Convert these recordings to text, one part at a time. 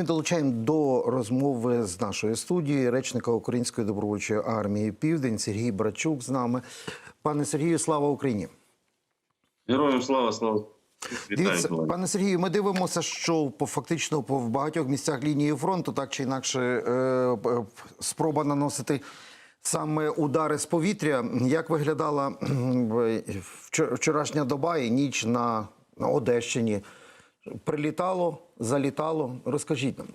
ми долучаємо до розмови з нашої студії речника Української добровольчої армії Південь Сергій Брачук з нами. Пане Сергію, слава Україні! Героям слава, слава. Дивіться, пане Сергію, ми дивимося, що по фактично по в багатьох місцях лінії фронту так чи інакше е, е, спроба наносити саме удари з повітря. Як виглядала вчорашня доба і ніч на, на Одещині? Прилітало, залітало? Розкажіть нам.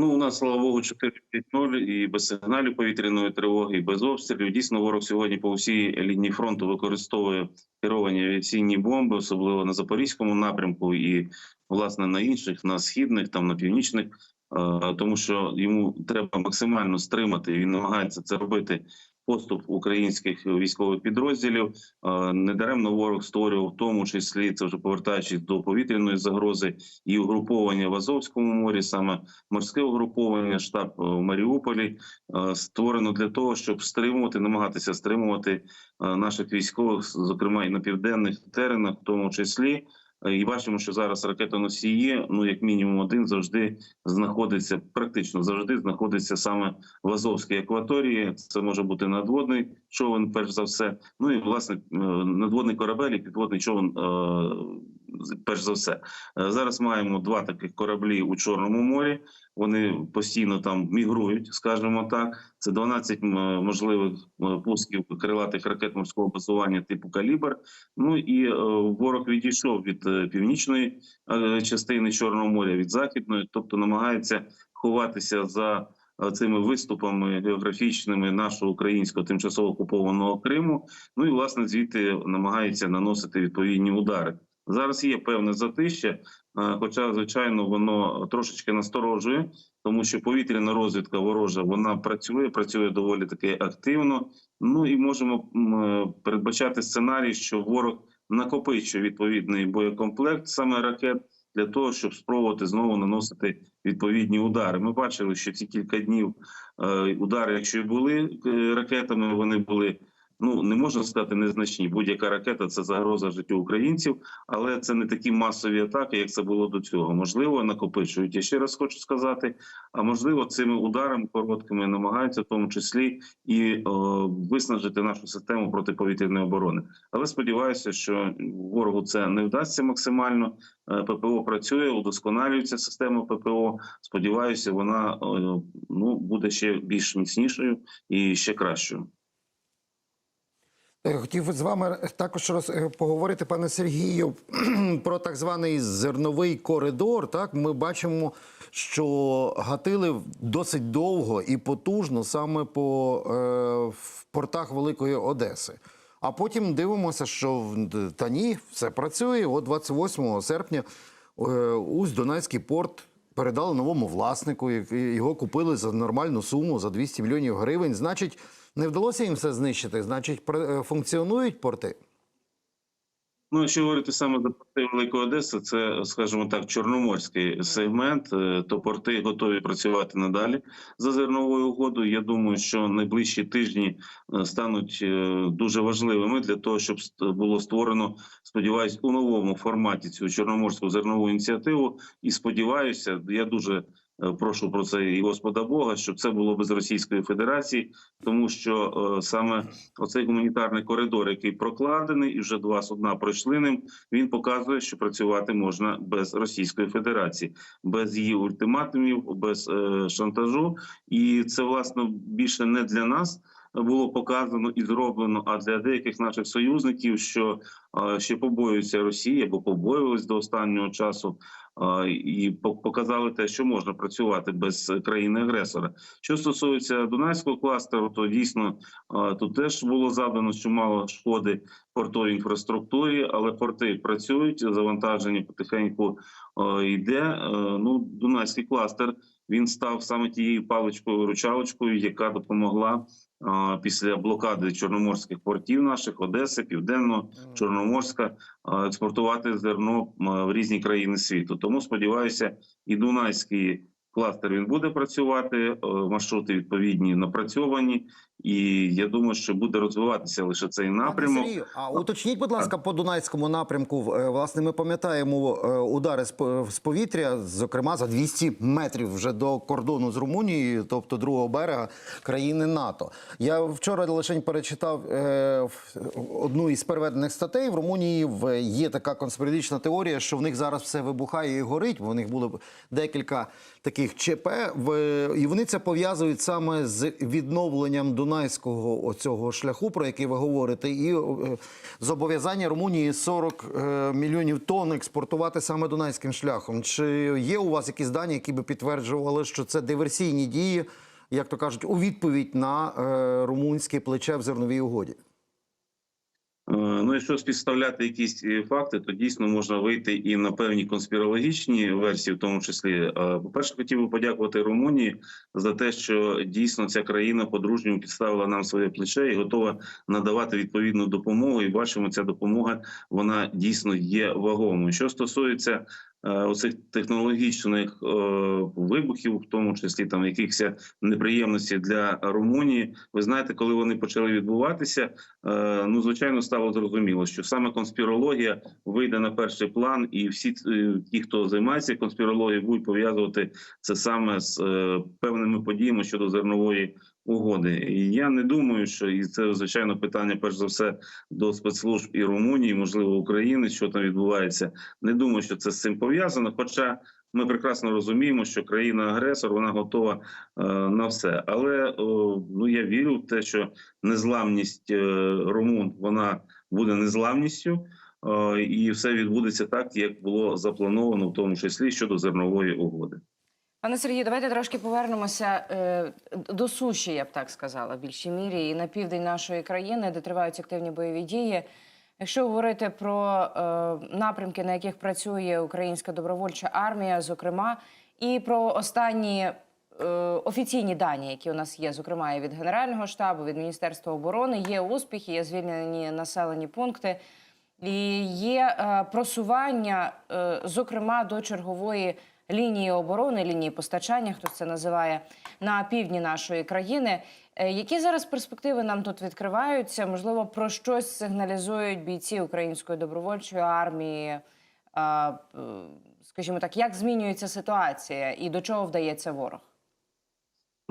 Ну, у нас, слава Богу, 4-5-0 і без сигналів повітряної тривоги, і без обстрілів. Дійсно, ворог сьогодні по всій лінії фронту використовує керовані авіаційні бомби, особливо на запорізькому напрямку, і власне на інших, на східних, там на північних. е, Тому що йому треба максимально стримати. Він намагається це робити поступ українських військових підрозділів. Е, Недаремно ворог створював в тому числі це вже повертаючись до повітряної загрози і угруповання в Азовському морі, саме морське угруповання, штаб е, в Маріуполі е, створено для того, щоб стримувати, намагатися стримувати наших військових, зокрема і на південних теренах, в тому числі. Е, І бачимо, що зараз ракетоносії, ну як мінімум один завжди знаходиться, практично завжди знаходиться саме в Азовській акваторії. Це може бути надводний човен, перш за все. Ну і власне е, надводний корабель і підводний човен, е, перш за все. Е, Зараз маємо два таких кораблі у Чорному морі. Вони постійно там мігрують, скажімо так. Це 12 можливих е, пусків крилатих ракет морського базування типу калібр. Ну і е, ворог відійшов від е, північної е, частини Чорного моря, від західної, тобто намагається ховатися за е, цими виступами географічними нашого українського тимчасово окупованого Криму. Ну і власне звідти намагається наносити відповідні удари. Зараз є певне затища, е, хоча звичайно воно трошечки насторожує, тому що повітряна розвідка ворожа вона працює, працює доволі таки активно. Ну і можемо е, передбачати сценарій, що ворог накопичує відповідний боєкомплект саме ракет для того, щоб спробувати знову наносити відповідні удари. Ми бачили, що ці кілька днів е, удари, якщо і були ракетами, вони були. Ну не можна сказати незначні. Будь-яка ракета це загроза життю українців, але це не такі масові атаки, як це було до цього. Можливо, накопичують. Я ще раз хочу сказати. А можливо, цими ударами короткими намагаються в тому числі і о, виснажити нашу систему протиповітряної оборони. Але сподіваюся, що ворогу це не вдасться максимально. Е, ППО працює, удосконалюється система ППО. Сподіваюся, вона е, ну буде ще більш міцнішою і ще кращою. Е, Хотів з вами також роз, е, поговорити, пане Сергію, про так званий зерновий коридор. Так, ми бачимо, що гатили досить довго і потужно саме по е, в портах Великої Одеси. А потім дивимося, що та ні, все працює. От 28 серпня е, Усть Донецький порт передали новому власнику. Його купили за нормальну суму за 200 мільйонів гривень. Значить, не вдалося їм все знищити. Значить, е, функціонують порти. Ну, якщо говорити саме за порти Великої Одеси, це, скажімо так, чорноморський сегмент. е, То порти готові працювати надалі за зерновою угодою. Я думаю, що найближчі тижні е, стануть дуже важливими для того, щоб було створено, сподіваюсь, у новому форматі цю чорноморську зернову ініціативу. І сподіваюся, я дуже прошу про це і Господа Бога, щоб це було без Російської Федерації, тому що е, саме оцей гуманітарний коридор, який прокладений, і вже два судна пройшли ним. Він показує, що працювати можна без Російської Федерації, без її ультиматумів, без е, шантажу. І це власне більше не для нас. Було показано і зроблено, а для деяких наших союзників, що ще побоюються Росії або побоювались до останнього часу, і показали те, що можна працювати без країни агресора. Що стосується Дунайського кластеру, то дійсно тут теж було завдано чимало шкоди портовій інфраструктурі, але порти працюють, завантаження потихеньку йде. Е, Ну, Дунайський кластер він став саме тією паличкою ручалочкою, яка допомогла після блокади чорноморських портів наших Одеси, Південного, Чорноморська експортувати зерно в різні країни світу. Тому сподіваюся, і Дунайський кластер він буде працювати. е, Маршрути відповідні напрацьовані, І я думаю, що буде розвиватися лише цей напрямок. Пане Сергію, а уточніть, будь ласка, по Дунайському напрямку. Е, Власне, ми пам'ятаємо е, удари з по- повітря, зокрема за 200 метрів вже до кордону з Румунією, тобто другого берега країни НАТО. Я вчора лише перечитав е, одну із переведених статей. В Румунії є така конспірологічна теорія, що в них зараз все вибухає і горить. бо В них було декілька таких ЧП. І вони це пов'язують саме з відновленням Дунайського оцього шляху, про який ви говорите, і е, зобов'язання Румунії 40 е, мільйонів тонн експортувати саме Дунайським шляхом. Чи є у вас якісь дані, які би підтверджували, що це диверсійні дії, як то кажуть, у відповідь на е, румунське плече в зерновій угоді? Е, Ну, якщо співставляти якісь е, факти, то дійсно можна вийти і на певні конспірологічні версії, в тому числі. Е, По-перше, хотів би подякувати Румунії за те, що дійсно ця країна по-дружньому підставила нам своє плече і готова надавати відповідну допомогу. І бачимо, ця допомога вона дійсно є вагомою. Що стосується оцих технологічних е, вибухів, в тому числі там якихось неприємностей для Румунії, ви знаєте, коли вони почали відбуватися, Е, ну звичайно стало зрозуміло, що саме конспірологія вийде на перший план, і всі е, ті, хто займається конспірологією, будуть пов'язувати це саме з е, певними подіями щодо зернової угоди. І я не думаю, що і це звичайно питання, перш за все, до спецслужб і Румунії, можливо, України, що там відбувається. Не думаю, що це з цим пов'язано. Хоча ми прекрасно розуміємо, що країна-агресор вона готова е, на все. Але о, ну я вірю в те, що незламність е, румун вона буде незламністю, е, і все відбудеться так, як було заплановано, в тому числі щодо зернової угоди. Пане Сергію, давайте трошки повернемося е, до суші, я б так сказала, в більшій мірі, і на південь нашої країни, де тривають активні бойові дії. Якщо говорити про е, напрямки, на яких працює українська добровольча армія, зокрема, і про останні е, офіційні дані, які у нас є, зокрема і від Генерального штабу, від Міністерства оборони, є успіхи, є звільнені населені пункти. І є е, просування, е, зокрема, до чергової лінії оборони, лінії постачання, хтось це називає, на півдні нашої країни. Е, які зараз перспективи нам тут відкриваються? Можливо, про щось сигналізують бійці української добровольчої армії? Е, скажімо так, як змінюється ситуація і до чого вдається ворог?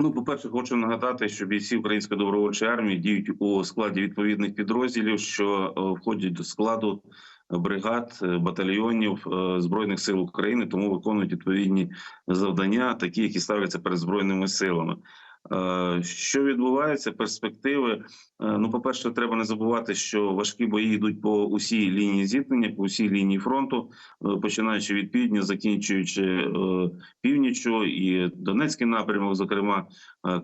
Ну, по-перше, хочу нагадати, що бійці української добровольчої армії діють у складі відповідних підрозділів, що е, входять до складу бригад, е, батальйонів е, збройних сил України, тому виконують відповідні завдання, такі, які ставляться перед збройними силами. Е, Що відбувається? Перспективи. Е, Ну, по перше, треба не забувати, що важкі бої йдуть по усій лінії зіткнення, по усій лінії фронту, е, починаючи від півдня, закінчуючи північчю і Донецький напрямок, зокрема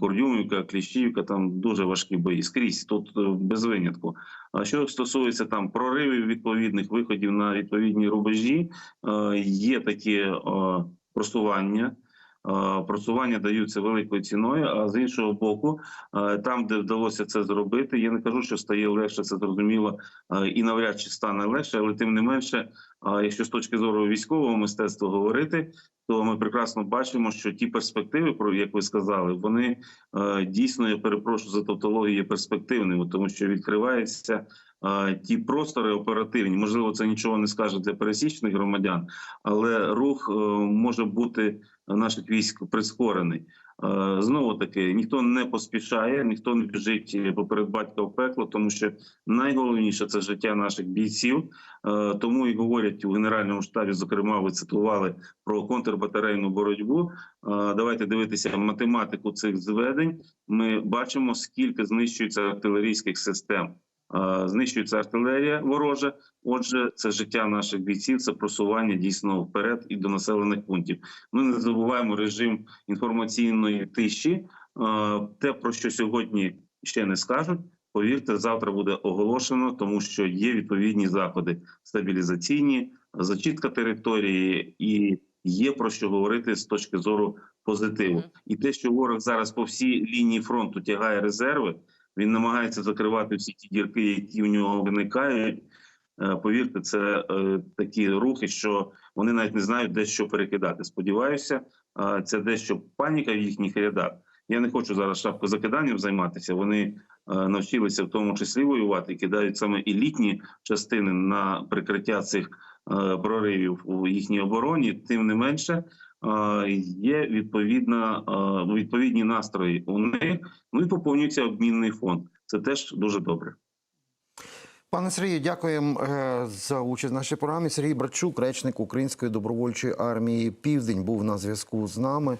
Кордюмівка, Кліщівка. Там дуже важкі бої скрізь. Тут без винятку. А що стосується там проривів відповідних виходів на відповідні рубежі, є такі е, просування. Е, даються великою ціною. А з іншого боку, е, там, де вдалося це зробити, я не кажу, що стає легше, це зрозуміло, е, і навряд чи стане легше, але тим не менше, якщо з точки зору військового мистецтва говорити, то ми прекрасно бачимо, що ті перспективи, про як ви сказали, вони дійсно я перепрошую за тавтологію, перспективними, тому що відкриваються е, ті простори оперативні. Можливо, це нічого не скаже для пересічних громадян, але рух е, може бути наших військ прискорений. Е, Знову таки, ніхто не поспішає, ніхто не біжить поперед батька в пекло, тому що найголовніше це життя наших бійців. Е, Тому і говорять у генеральному штабі. Зокрема, ви цитували про контрбатарейну боротьбу. Е, Давайте дивитися математику цих зведень. Ми бачимо, скільки знищується артилерійських систем. Знищується артилерія ворожа. Отже, це життя наших бійців, це просування дійсно вперед і до населених пунктів. Ми не забуваємо режим інформаційної тиші. Те, про що сьогодні ще не скажуть. Повірте, завтра буде оголошено, тому що є відповідні заходи стабілізаційні, зачистка території, і є про що говорити з точки зору позитиву. І те, що ворог зараз по всій лінії фронту тягає резерви, він намагається закривати всі ті дірки, які у нього виникають. Е, Повірте, це е, такі рухи, що вони навіть не знають, де що перекидати. Сподіваюся, це дещо паніка в їхніх рядах. Я не хочу зараз шапкозакиданням займатися. Вони е, навчилися в тому числі воювати і кидають саме елітні частини на прикриття цих проривів у їхній обороні. Тим не менше, є відповідна відповідні настрої у них. Ну і поповнюється обмінний фонд. Це теж дуже добре. Пане Сергію, дякуємо е, за участь в нашій програмі. Сергій Брачук, речник Української добровольчої армії Південь, був на зв'язку з нами.